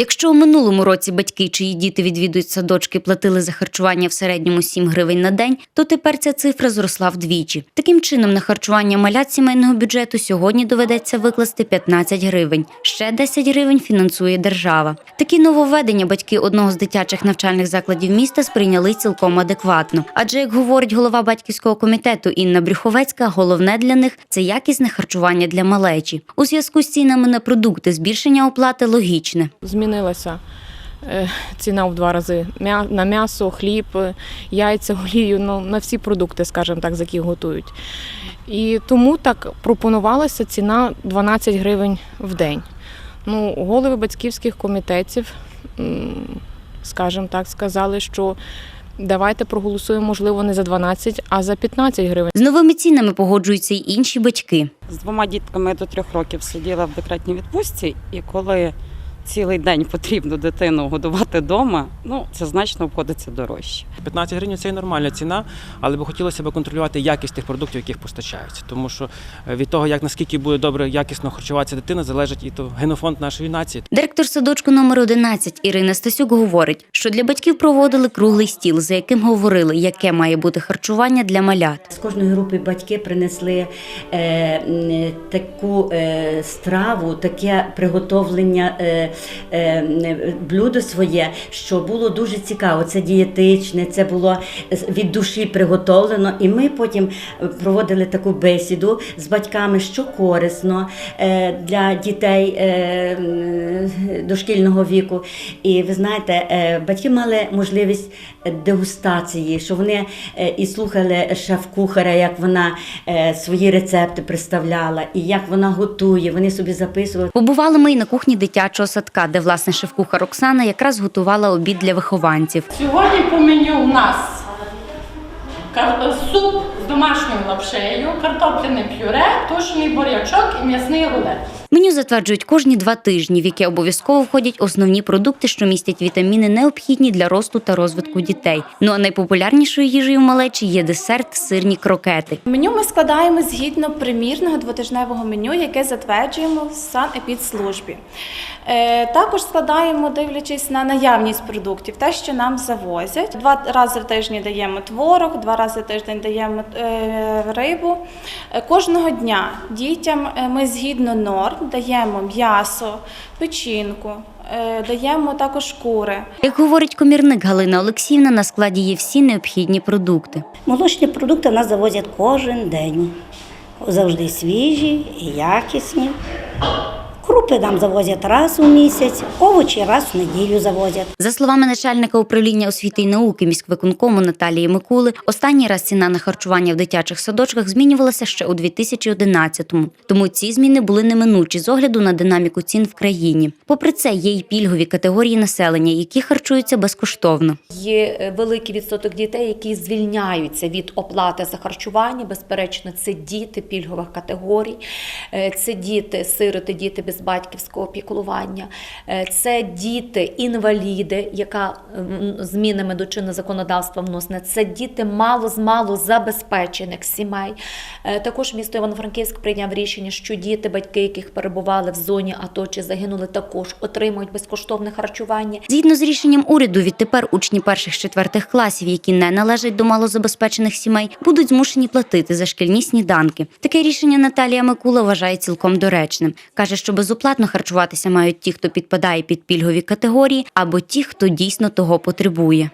Якщо у минулому році батьки, чиї діти відвідують садочки, платили за харчування в середньому 7 гривень на день, то тепер ця цифра зросла вдвічі. Таким чином, на харчування малят сімейного бюджету сьогодні доведеться викласти 15 гривень. Ще 10 гривень фінансує держава. Такі нововведення батьки одного з дитячих навчальних закладів міста сприйняли цілком адекватно. Адже, як говорить голова батьківського комітету Інна Брюховецька, головне для них це якісне харчування для малечі. У зв'язку з цінами на продукти збільшення оплати логічне. Змінилася е, ціна в два рази на м'ясо, хліб, е, яйця, олію, ну, на всі продукти, скажімо так, з яких готують. І тому так пропонувалася ціна 12 гривень в день. Ну, голови батьківських комітетів, скажімо так, сказали, що давайте проголосуємо, можливо, не за 12, а за 15 гривень. З новими цінами погоджуються й інші батьки. З двома дітками до трьох років сиділа в декретній відпустці, і коли цілий день потрібно дитину годувати вдома, ну це значно обходиться дорожче. 15 гривень це і нормальна ціна, але би хотілося б контролювати якість тих продуктів, яких постачаються. Тому що е, від того, як наскільки буде добре якісно харчуватися дитина, залежить і то генофонд нашої нації. Директор садочку номер 11 Ірина Стасюк говорить, що для батьків проводили круглий стіл, за яким говорили, яке має бути харчування для малят. З кожної групи батьки принесли е, таку е, страву, таке приготовлення е, блюдо своє, що було дуже цікаво. Це дієтичне, це було від душі приготовлено. І ми потім проводили таку бесіду з батьками, що корисно е, для дітей е, дошкільного віку. І ви знаєте, е, батьки мали можливість дегустації, що вони е, і слухали шеф-кухаря, як вона е, свої рецепти представляла, і як вона готує. Вони собі записували. Побували ми й на кухні дитячого садка, де власне шеф-кухар Оксана якраз готувала обід для вихованців. Сьогодні по меню у нас суп з домашньою лапшею, картопляне пюре, тушений бурячок і м'ясний рулет. Меню затверджують кожні два тижні, в яке обов'язково входять основні продукти, що містять вітаміни, необхідні для росту та розвитку дітей. Ну а найпопулярнішою їжею малечі є десерт, сирні крокети. Меню ми складаємо згідно примірного двотижневого меню, яке затверджуємо в санепідслужбі. Е, також складаємо, дивлячись на наявність продуктів, те, що нам завозять. Два рази в тиждень даємо творог, два рази в тиждень даємо е, рибу. Е, кожного дня дітям ми згідно норм даємо м'ясо, печінку, е, даємо також кури. Як говорить комірник Галина Олексіївна, на складі є всі необхідні продукти. Молочні продукти в нас завозять кожен день. Завжди свіжі і якісні. Крупи нам завозять раз у місяць, овочі раз в неділю завозять. За словами начальника управління освіти і науки міськвиконкому Наталії Микули, останній раз ціна на харчування в дитячих садочках змінювалася ще у 2011-му. Тому ці зміни були неминучі з огляду на динаміку цін в країні. Попри це, є й пільгові категорії населення, які харчуються безкоштовно. Є е, великий відсоток дітей, які звільняються від оплати за харчування. Безперечно, це діти пільгових категорій, е, це діти, сироти, діти без батьківського піклування, е, це діти інваліди, яка змінами до чинного законодавства вносне. Це діти мало з мало забезпечених сімей. Е, Також місто Івано-Франківськ прийняв рішення, що діти, батьки, яких перебували в зоні АТО чи загинули, також отримують безкоштовне харчування. Згідно з рішенням уряду, відтепер учні перших четвертих класів, які не належать до малозабезпечених сімей, будуть змушені платити за шкільні сніданки. Таке рішення Наталія Микула вважає цілком доречним. каже, що безоплатно харчуватися мають ті, хто підпадає під пільгові категорії, або ті, хто дійсно того потребує.